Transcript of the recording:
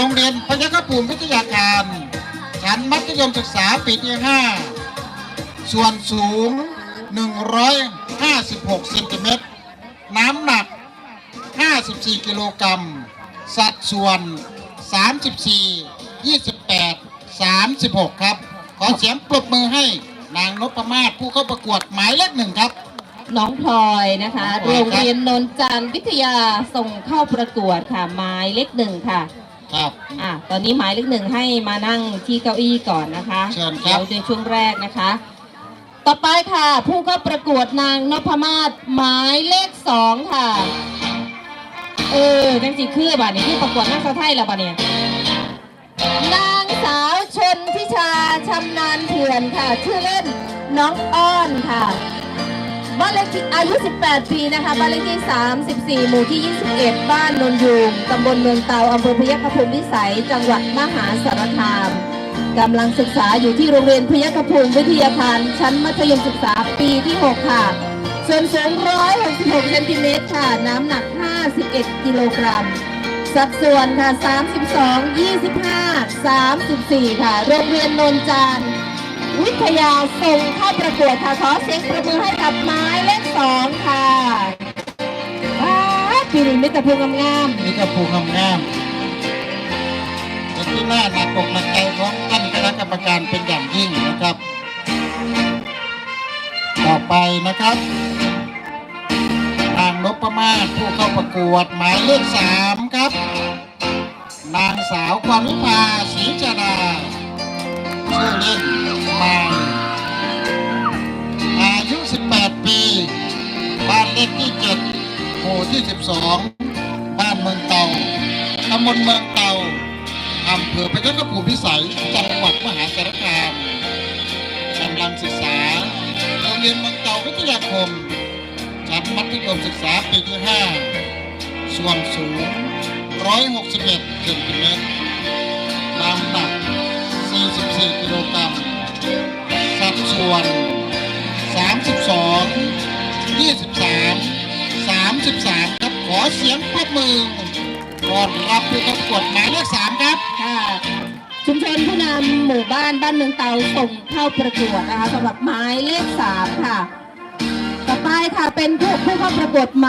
รงเรียนพยัคฆภูมิวิทยาการ ชั้นมัธยมศึกษาปีที่ 5 ส่วนสูง 156เซนติเมตร น้ำหนัก 54 กิโลกรัม สัดส่วน 34 28 36 ครับ ขอเสียงปรบมือให้นางนพมาศผู้เข้าประกวดหมายเลขหนึ่งครับน้องพลอยนะคะน้องพลอยครับโรงเรียนนนจันทร์วิทยาส่งเข้าประกวดค่ะหมายเลขหนึ่งค่ะ ครับอะตอนนี้หมายเลขหนึ่งให้มานั่งที่เก้าอี้ก่อนนะคะเชิญครับดี๋ยวในช่วงแรกนะคะ ต่อไปค่ะ ผู้เข้าประกวดนางนพมาศหมายเลขสองค่ะ เออจังสีคือบ่านี่ที่ประกวดนักสาวไทยแล้วบ่าเนี่ยนางสาวชนทิชาชำนาญเถื่อนค่ะ ชื่อเล่นน้องอ้อนค่ะ บ้านเลขที่อายุ 18 ปีนะคะ บ้านเลขที่ 34 หมู่ที่ 21 บ้านนนยูงตำบลเมืองเตาอำเภอพยัคฆภูมิวิสัย จังหวัดมหาสารคามกำลังศึกษาอยู่ที่โรงเรียนพยัคฆภูมิวิทยาคารชั้นมัธยมศึกษาปีที่ 6 ค่ะ ส่วนสูง 166เซนติเมตรค่ะ น้ำหนัก 51 กิโลกรัม สัดส่วนค่ะ 32 25 34 ค่ะ โรงเรียนนนจานทร์ วิทยาส่งเข้าประกวดค่ะขอเสียงประมือให้กับไม้เลขสองค่ะปีนี้มิตรภูงามนี่ก็ภูงามงามเป็นที่น่าหนักอกหนักใจของท่านคณะกรรมการเป็นอย่างยิ่งนะครับ ต่อไปนะครับนางนพมาศผู้เข้าประกวดหมายเลขสามครับ นางสาวความวิภาศรีจดา ชื่อเล่นมายอายุ 18 ปี บ้านเลขที่ 7 หมู่ที่ 12 บ้านเมืองเตาตำบลเมืองเตาอำเภอพยัคฆภูมิพิสัย จังหวัดมหาสารคามกำลังศึกษาโรงเรียนเมืองเตาวิทยาคมชั้นมัธยมศึกษาปีที่ 5 ส่วนสูง 161เซนติเมตร วน 32 23 33 ครับขอเสียงปรบมือก่อนรับผู้เข้าประกวดหมายเลข3ครับค่ะชุมชนผู้นำหมู่บ้านบ้านเมืองเตาส่งเข้าประกวดนะคะสำหรับไม้เลขสามค่ะ ต่อไปค่ะเป็นผู้ผู้เข้าประกวดมา